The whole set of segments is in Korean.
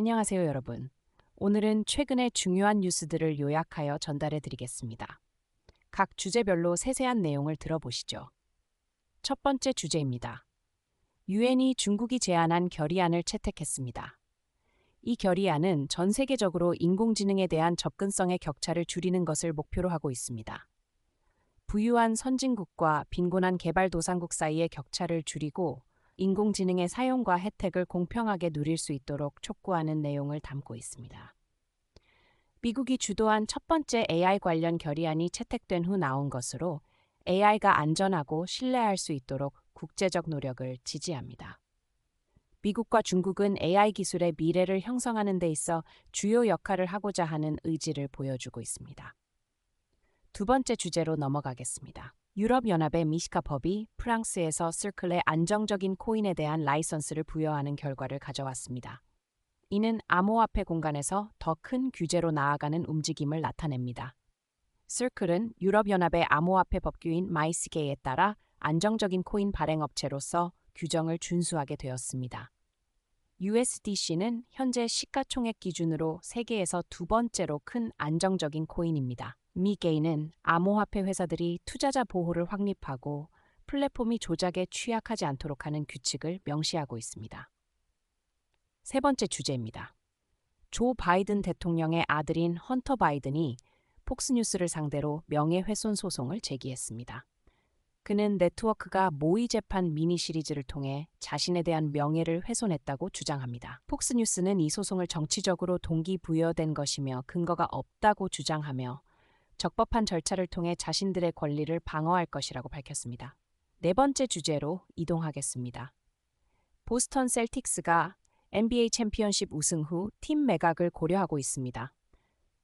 안녕하세요, 여러분. 오늘은 최근의 중요한 뉴스들을 요약하여 전달해 드리겠습니다. 각 주제별로 세세한 내용을 들어보시죠. 첫 번째 주제입니다. 유엔이 중국이 제안한 결의안을 채택했습니다. 이 결의안은 전 세계적으로 인공지능에 대한 접근성의 격차를 줄이는 것을 목표로 하고 있습니다. 부유한 선진국과 빈곤한 개발도상국 사이의 격차를 줄이고 인공지능의 사용과 혜택을 공평하게 누릴 수 있도록 촉구하는 내용을 담고 있습니다. 미국이 주도한 첫 번째 AI 관련 결의안이 채택된 후 나온 것으로 AI가 안전하고 신뢰할 수 있도록 국제적 노력을 지지합니다. 미국과 중국은 AI 기술의 미래를 형성하는 데 있어 주요 역할을 하고자 하는 의지를 보여주고 있습니다. 두 번째 주제로 넘어가겠습니다. 유럽연합의 미시카 법이 프랑스에서 슬클의 안정적인 코인에 대한 라이선스를 부여하는 결과를 가져왔습니다. 이는 암호화폐 공간에서 더 큰 규제로 나아가는 움직임을 나타냅니다. 슬클은 유럽연합의 암호화폐 법규인 마이스게에 따라 안정적인 코인 발행 업체로서 규정을 준수하게 되었습니다. USDC는 현재 시가총액 기준으로 세계에서 두 번째로 큰 안정적인 코인입니다. 미게이는 암호화폐 회사들이 투자자 보호를 확립하고 플랫폼이 조작에 취약하지 않도록 하는 규칙을 명시하고 있습니다. 세 번째 주제입니다. 조 바이든 대통령의 아들인 헌터 바이든이 폭스뉴스를 상대로 명예훼손 소송을 제기했습니다. 그는 네트워크가 모의 재판 미니 시리즈를 통해 자신에 대한 명예를 훼손했다고 주장합니다. 폭스뉴스는 이 소송을 정치적으로 동기부여된 것이며 근거가 없다고 주장하며 적법한 절차를 통해 자신들의 권리를 방어할 것이라고 밝혔습니다. 네 번째 주제로 이동하겠습니다. 보스턴 셀틱스가 NBA 챔피언십 우승 후 팀 매각을 고려하고 있습니다.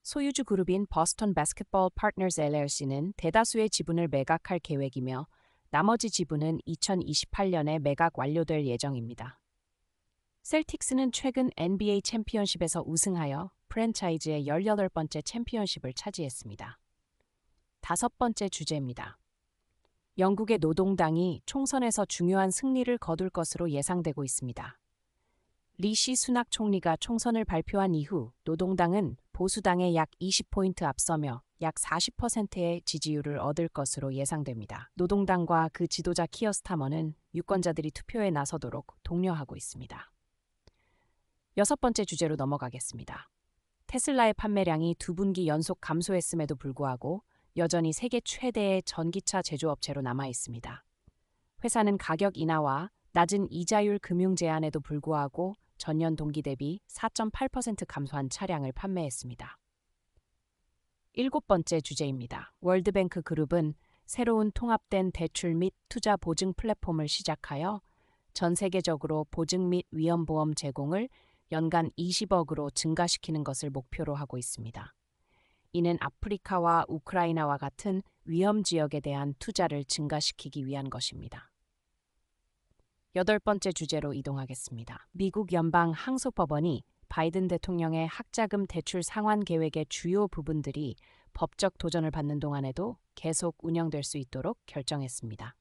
소유주 그룹인 버스턴 바스켓볼 파트너스 LLC는 대다수의 지분을 매각할 계획이며 나머지 지분은 2028년에 매각 완료될 예정입니다. 셀틱스는 최근 NBA 챔피언십에서 우승하여 프랜차이즈의 18번째 챔피언십을 차지했습니다. 다섯 번째 주제입니다. 영국의 노동당이 총선에서 중요한 승리를 거둘 것으로 예상되고 있습니다. 리시 수낙 총리가 총선을 발표한 이후 노동당은 보수당에 약 20포인트 앞서며 약 40%의 지지율을 얻을 것으로 예상됩니다. 노동당과 그 지도자 키어 스타머는 유권자들이 투표에 나서도록 독려하고 있습니다. 여섯 번째 주제로 넘어가겠습니다. 테슬라의 판매량이 두 분기 연속 감소했음에도 불구하고 여전히 세계 최대의 전기차 제조업체로 남아 있습니다. 회사는 가격 인하와 낮은 이자율 금융 제한에도 불구하고 전년 동기 대비 4.8% 감소한 차량을 판매했습니다. 일곱 번째 주제입니다. 월드뱅크 그룹은 새로운 통합된 대출 및 투자 보증 플랫폼을 시작하여 전 세계적으로 보증 및 위험보험 제공을 연간 20억으로 증가시키는 것을 목표로 하고 있습니다. 이는 아프리카와 우크라이나와 같은 위험 지역에 대한 투자를 증가시키기 위한 것입니다. 여덟 번째 주제로 이동하겠습니다. 미국 연방 항소법원이 바이든 대통령의 학자금 대출 상환 계획의 주요 부분들이 법적 도전을 받는 동안에도 계속 운영될 수 있도록 결정했습니다.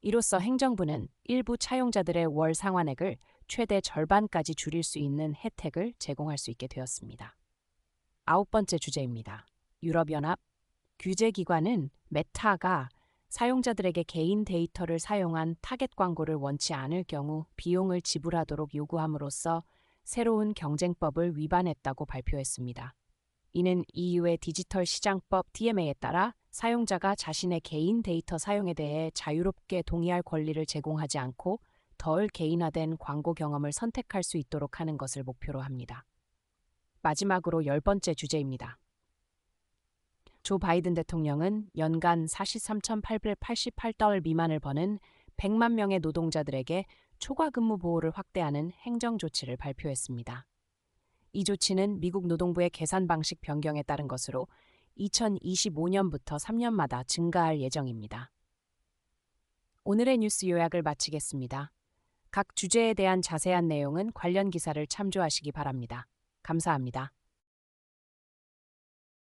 이로써 행정부는 일부 차용자들의 월 상환액을 최대 절반까지 줄일 수 있는 혜택을 제공할 수 있게 되었습니다. 아홉 번째 주제입니다. 유럽연합 규제기관은 메타가 사용자들에게 개인 데이터를 사용한 타겟 광고를 원치 않을 경우 비용을 지불하도록 요구함으로써 새로운 경쟁법을 위반했다고 발표했습니다. 이는 EU의 디지털 시장법 DMA에 따라 사용자가 자신의 개인 데이터 사용에 대해 자유롭게 동의할 권리를 제공하지 않고 덜 개인화된 광고 경험을 선택할 수 있도록 하는 것을 목표로 합니다. 마지막으로 열 번째 주제입니다. 조 바이든 대통령은 연간 43,888달러 미만을 버는 100만 명의 노동자들에게 초과 근무 보호를 확대하는 행정 조치를 발표했습니다. 이 조치는 미국 노동부의 계산 방식 변경에 따른 것으로 2025년부터 3년마다 증가할 예정입니다. 오늘의 뉴스 요약을 마치겠습니다. 각 주제에 대한 자세한 내용은 관련 기사를 참조하시기 바랍니다. 감사합니다.